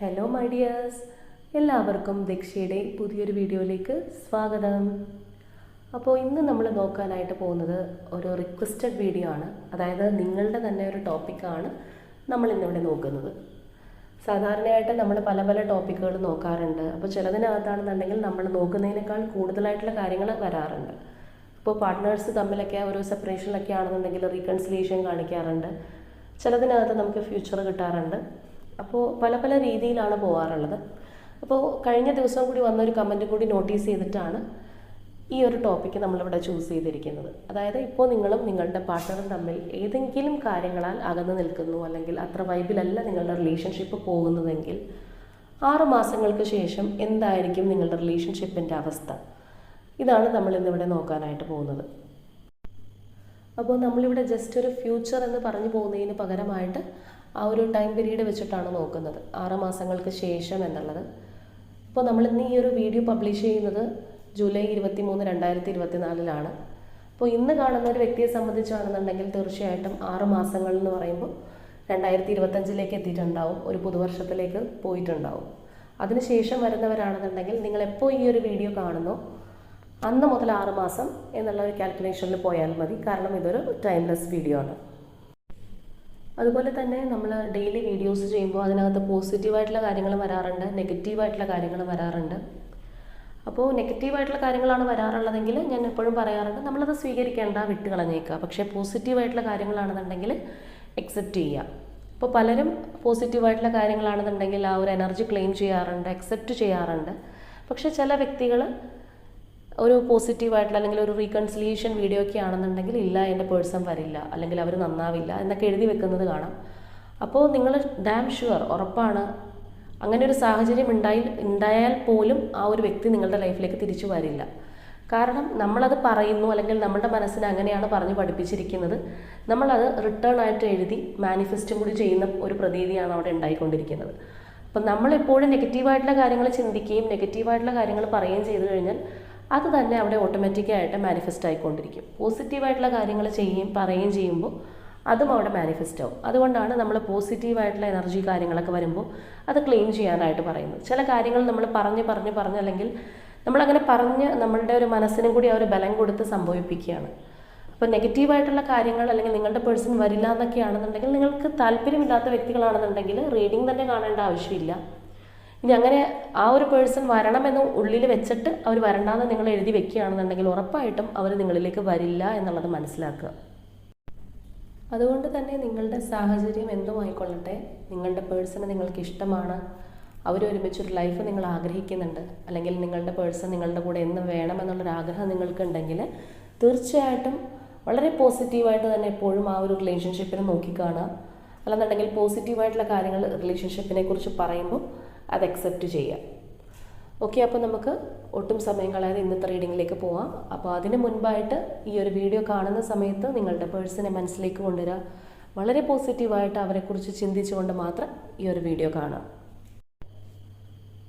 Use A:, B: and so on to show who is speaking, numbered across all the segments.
A: Hello my dears എല്ലാവർക്കും ദക്ഷയുടെ പുതിയൊരു വീഡിയോയിലേക്ക് സ്വാഗതം. അപ്പോൾ ഇന്ന് നമ്മൾ നോക്കാനായിട്ട് പോകുന്നത് ഒരു റിക്വസ്റ്റഡ് വീഡിയോ ആണ്. അതായത് നിങ്ങളുടെ തന്നെ ഒരു ടോപ്പിക്കാണ് നമ്മൾ ഇന്നിവിടെ നോക്കുന്നത്. സാധാരണയായിട്ട് നമ്മൾ പല പല ടോപ്പിക്കുകൾ നോക്കാറുണ്ട്. അപ്പോൾ ചിലതിനകത്താണെന്നുണ്ടെങ്കിൽ നമ്മൾ നോക്കുന്നതിനേക്കാൾ കൂടുതലായിട്ടുള്ള കാര്യങ്ങൾ വരാറുണ്ട്. ഇപ്പോൾ പാർട്ട്നേഴ്സ് തമ്മിലൊക്കെ ഒരു സെപ്പറേഷനിലൊക്കെ ആണെന്നുണ്ടെങ്കിൽ റീകൺസിലിയേഷൻ കാണിക്കാറുണ്ട്. ചിലതിനകത്ത് നമുക്ക് ഫ്യൂച്ചർ കിട്ടാറുണ്ട്. അപ്പോൾ പല പല രീതിയിലാണ് പോകാറുള്ളത് അപ്പോൾ കഴിഞ്ഞ ദിവസം കൂടി വന്നൊരു കമന്റ് കൂടി നോട്ടീസ് ചെയ്തിട്ടാണ് ഈ ഒരു ടോപ്പിക്ക് നമ്മളിവിടെ ചൂസ് ചെയ്തിരിക്കുന്നത്. അതായത് ഇപ്പോൾ നിങ്ങളും നിങ്ങളുടെ പാർട്ട്ണറും തമ്മിൽ ഏതെങ്കിലും കാര്യങ്ങളാൽ അകന്നു നിൽക്കുന്നു അല്ലെങ്കിൽ അത്ര വൈബിലല്ല നിങ്ങളുടെ റിലേഷൻഷിപ്പ് പോകുന്നതെങ്കിൽ ആറ് മാസങ്ങൾക്ക് ശേഷം എന്തായിരിക്കും നിങ്ങളുടെ റിലേഷൻഷിപ്പിന്റെ അവസ്ഥ? ഇതാണ് നമ്മൾ ഇന്നിവിടെ നോക്കാനായിട്ട് പോകുന്നത്. അപ്പോൾ നമ്മളിവിടെ ജസ്റ്റ് ഒരു ഫ്യൂച്ചർ എന്ന് പറഞ്ഞു പോകുന്നതിന് പകരമായിട്ട് ആ ഒരു ടൈം പീരീഡ് വെച്ചിട്ടാണ് നോക്കുന്നത്. ആറ് മാസങ്ങൾക്ക് ശേഷം എന്നുള്ളത്. അപ്പോൾ നമ്മൾ ഇന്ന് ഈ ഒരു വീഡിയോ പബ്ലിഷ് ചെയ്യുന്നത് ജൂലൈ ഇരുപത്തി മൂന്ന് രണ്ടായിരത്തി ഇരുപത്തി നാലിലാണ് അപ്പോൾ ഇന്ന് കാണുന്ന ഒരു വ്യക്തിയെ സംബന്ധിച്ചാണെന്നുണ്ടെങ്കിൽ തീർച്ചയായിട്ടും ആറ് മാസങ്ങൾ എന്ന് പറയുമ്പോൾ രണ്ടായിരത്തി ഇരുപത്തഞ്ചിലേക്ക് എത്തിയിട്ടുണ്ടാവും. ഒരു പുതുവർഷത്തിലേക്ക് പോയിട്ടുണ്ടാവും. അതിനുശേഷം വരുന്നവരാണെന്നുണ്ടെങ്കിൽ നിങ്ങൾ എപ്പോൾ ഈ ഒരു വീഡിയോ കാണുന്നു അന്ന് മുതൽ ആറ് മാസം എന്നുള്ള ഒരു കാൽക്കുലേഷനിൽ പോയാൽ മതി. കാരണം ഇതൊരു ടൈംലെസ് വീഡിയോ ആണ്. അതുപോലെ തന്നെ നമ്മൾ ഡെയിലി വീഡിയോസ് ചെയ്യുമ്പോൾ അതിനകത്ത് പോസിറ്റീവായിട്ടുള്ള കാര്യങ്ങൾ വരാറുണ്ട് നെഗറ്റീവായിട്ടുള്ള കാര്യങ്ങൾ വരാറുണ്ട്. അപ്പോൾ നെഗറ്റീവായിട്ടുള്ള കാര്യങ്ങളാണ് വരാറുള്ളതെങ്കിൽ ഞാൻ എപ്പോഴും പറയാറുണ്ട് നമ്മളത് സ്വീകരിക്കേണ്ട വിട്ട് കളഞ്ഞേക്കുക പക്ഷേ പോസിറ്റീവായിട്ടുള്ള കാര്യങ്ങളാണെന്നുണ്ടെങ്കിൽ അക്സെപ്റ്റ് ചെയ്യുക. അപ്പോൾ പലരും പോസിറ്റീവായിട്ടുള്ള കാര്യങ്ങളാണെന്നുണ്ടെങ്കിൽ ആ ഒരു എനർജി ക്ലെയിം ചെയ്യാറുണ്ട് അക്സെപ്റ്റ് ചെയ്യാറുണ്ട്. പക്ഷേ ചില വ്യക്തികൾ ഒരു പോസിറ്റീവായിട്ടുള്ള അല്ലെങ്കിൽ ഒരു റീകൺസിലിയേഷൻ വീഡിയോ ഒക്കെ ആണെന്നുണ്ടെങ്കിൽ ഇല്ല എന്റെ പേഴ്സൺ വരില്ല അല്ലെങ്കിൽ അവർ നന്നാവില്ല എന്നൊക്കെ എഴുതി വെക്കുന്നത് കാണാം. അപ്പോൾ നിങ്ങൾ ഡാം ഷുവർ ഉറപ്പാണ്. അങ്ങനെ ഒരു സാഹചര്യം ഉണ്ടായി ഉണ്ടായാൽ പോലും ആ ഒരു വ്യക്തി നിങ്ങളുടെ ലൈഫിലേക്ക് തിരിച്ചു വരില്ല. കാരണം നമ്മളത് പറയുന്നു അല്ലെങ്കിൽ നമ്മുടെ മനസ്സിന് അങ്ങനെയാണ് പറഞ്ഞ് പഠിപ്പിച്ചിരിക്കുന്നത്. നമ്മളത് റിട്ടേൺ ആയിട്ട് എഴുതി മാനിഫെസ്റ്റും കൂടി ചെയ്യുന്ന ഒരു പ്രതീതിയാണ് അവിടെ ഉണ്ടായിക്കൊണ്ടിരിക്കുന്നത്. അപ്പം നമ്മളെപ്പോഴും നെഗറ്റീവായിട്ടുള്ള കാര്യങ്ങൾ ചിന്തിക്കുകയും നെഗറ്റീവായിട്ടുള്ള കാര്യങ്ങൾ പറയുകയും ചെയ്തു കഴിഞ്ഞാൽ അത് തന്നെ അവിടെ ഓട്ടോമാറ്റിക്കായിട്ട് മാനിഫെസ്റ്റ് ആയിക്കൊണ്ടിരിക്കും. പോസിറ്റീവായിട്ടുള്ള കാര്യങ്ങൾ ചെയ്യുകയും പറയുകയും ചെയ്യുമ്പോൾ അതും അവിടെ മാനിഫെസ്റ്റ് ആവും. അതുകൊണ്ടാണ് നമ്മൾ പോസിറ്റീവായിട്ടുള്ള എനർജി കാര്യങ്ങളൊക്കെ വരുമ്പോൾ അത് ക്ലെയിം ചെയ്യാനായിട്ട് പറയുന്നത്. ചില കാര്യങ്ങൾ നമ്മൾ പറഞ്ഞ് പറഞ്ഞ് പറഞ്ഞ് അല്ലെങ്കിൽ നമ്മളങ്ങനെ പറഞ്ഞ് നമ്മളുടെ ഒരു മനസ്സിനും കൂടി ആ ഒരു ബലം കൊടുത്ത് സംഭവിപ്പിക്കുകയാണ്. അപ്പോൾ നെഗറ്റീവായിട്ടുള്ള കാര്യങ്ങൾ അല്ലെങ്കിൽ നിങ്ങളുടെ പേഴ്സൺ വരില്ല എന്നൊക്കെയാണെന്നുണ്ടെങ്കിൽ നിങ്ങൾക്ക് താല്പര്യമില്ലാത്ത വ്യക്തികളാണെന്നുണ്ടെങ്കിൽ റീഡിംഗ് തന്നെ കാണേണ്ട ആവശ്യമില്ല. ഇനി അങ്ങനെ ആ ഒരു പേഴ്സൺ വരണമെന്ന് ഉള്ളിൽ വെച്ചിട്ട് അവർ വരണ്ടാന്ന് നിങ്ങൾ എഴുതി വെക്കുകയാണെന്നുണ്ടെങ്കിൽ ഉറപ്പായിട്ടും അവർ നിങ്ങളിലേക്ക് വരില്ല എന്നുള്ളത് മനസ്സിലാക്കുക. അതുകൊണ്ട് തന്നെ നിങ്ങളുടെ സാഹചര്യം എന്തും ആയിക്കൊള്ളട്ടെ. നിങ്ങളുടെ പേഴ്സണ് നിങ്ങൾക്ക് ഇഷ്ടമാണ്. അവരൊരുമിച്ചൊരു ലൈഫ് നിങ്ങൾ ആഗ്രഹിക്കുന്നുണ്ട്. അല്ലെങ്കിൽ നിങ്ങളുടെ പേഴ്സൺ നിങ്ങളുടെ കൂടെ എന്ന് വേണമെന്നുള്ളൊരു ആഗ്രഹം നിങ്ങൾക്കുണ്ടെങ്കിൽ തീർച്ചയായിട്ടും വളരെ പോസിറ്റീവായിട്ട് തന്നെ എപ്പോഴും ആ ഒരു റിലേഷൻഷിപ്പിനെ നോക്കിക്കാണുക. അല്ലെന്നുണ്ടെങ്കിൽ പോസിറ്റീവായിട്ടുള്ള കാര്യങ്ങൾ റിലേഷൻഷിപ്പിനെ കുറിച്ച് പറയുമ്പോൾ അത് അക്സെപ്റ്റ് ചെയ്യാം ഓക്കെ അപ്പോൾ നമുക്ക് ഒട്ടും സമയം കളയാതെ ഇന്നത്തെ റീഡിങ്ങിലേക്ക് പോവാം. അപ്പോൾ അതിന് മുൻപായിട്ട് ഈ ഒരു വീഡിയോ കാണുന്ന സമയത്ത് നിങ്ങളുടെ പേഴ്സണെ മനസ്സിലേക്ക് കൊണ്ടുവരിക വളരെ പോസിറ്റീവായിട്ട് അവരെക്കുറിച്ച് ചിന്തിച്ചുകൊണ്ട് മാത്രം ഈ ഒരു വീഡിയോ കാണാം.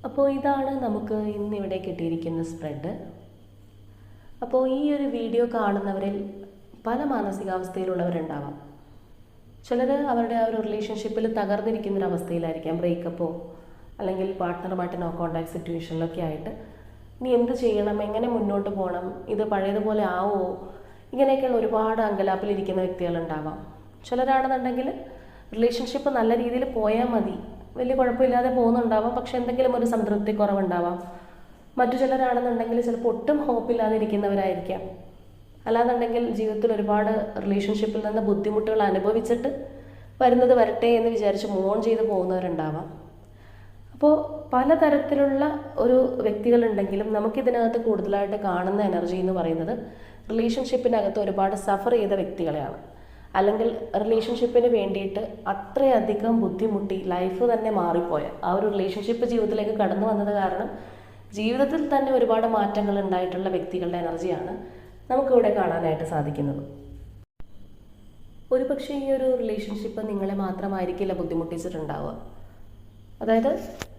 A: അപ്പോൾ ഇതാണ് നമുക്ക് ഇന്നിവിടെ കിട്ടിയിരിക്കുന്ന സ്പ്രെഡ് അപ്പോൾ ഈ ഒരു വീഡിയോ കാണുന്നവരിൽ പല മാനസികാവസ്ഥയിലുള്ളവരുണ്ടാവാം. ചിലർ അവരുടെ ആ ഒരു റിലേഷൻഷിപ്പിൽ തകർന്നിരിക്കുന്നൊരവസ്ഥയിലായിരിക്കാം ബ്രേക്കപ്പോ അല്ലെങ്കിൽ പാർട്ട്ണറുമായിട്ട് നോ കോണ്ടാക്ട് സിറ്റുവേഷനിലൊക്കെ ആയിട്ട് ഇനി എന്ത് ചെയ്യണം എങ്ങനെ മുന്നോട്ട് പോകണം ഇത് പഴയതുപോലെ ആവോ? ഇങ്ങനെയൊക്കെയുള്ള ഒരുപാട് അങ്കലാപ്പിലിരിക്കുന്ന വ്യക്തികളുണ്ടാവാം. ചിലരാണെന്നുണ്ടെങ്കിൽ റിലേഷൻഷിപ്പ് നല്ല രീതിയിൽ പോയാൽ മതി. വലിയ കുഴപ്പമില്ലാതെ പോകുന്നുണ്ടാവാം പക്ഷെ എന്തെങ്കിലും ഒരു സംതൃപ്തി കുറവുണ്ടാവാം. മറ്റു ചിലരാണെന്നുണ്ടെങ്കിൽ ചിലപ്പോൾ ഒട്ടും ഹോപ്പില്ലാതെ ഇരിക്കുന്നവരായിരിക്കാം. അല്ലാന്നുണ്ടെങ്കിൽ ജീവിതത്തിൽ ഒരുപാട് റിലേഷൻഷിപ്പിൽ നിന്ന് ബുദ്ധിമുട്ടുകൾ അനുഭവിച്ചിട്ട് വരുന്നത് വരട്ടെ എന്ന് വിചാരിച്ച് മോൺ ചെയ്ത് പോകുന്നവരുണ്ടാവാം. അപ്പോൾ പലതരത്തിലുള്ള ഒരു വ്യക്തികളുണ്ടെങ്കിലും നമുക്കിതിനകത്ത് കൂടുതലായിട്ട് കാണുന്ന എനർജി എന്ന് പറയുന്നത് റിലേഷൻഷിപ്പിനകത്ത് ഒരുപാട് സഫർ ചെയ്ത വ്യക്തികളെയാണ്. അല്ലെങ്കിൽ റിലേഷൻഷിപ്പിന് വേണ്ടിയിട്ട് അത്രയധികം ബുദ്ധിമുട്ടി ലൈഫ് തന്നെ മാറിപ്പോയ ആ ഒരു റിലേഷൻഷിപ്പ് ജീവിതത്തിലേക്ക് കടന്നു വന്നത് കാരണം ജീവിതത്തിൽ തന്നെ ഒരുപാട് മാറ്റങ്ങൾ ഉണ്ടായിട്ടുള്ള വ്യക്തികളുടെ എനർജിയാണ് നമുക്കിവിടെ കാണാനായിട്ട് സാധിക്കുന്നത്. ഒരുപക്ഷെ ഈ ഒരു റിലേഷൻഷിപ്പ് നിങ്ങളെ മാത്രമായിരിക്കില്ല ബുദ്ധിമുട്ടിച്ചിട്ടുണ്ടാവുക. അതായത്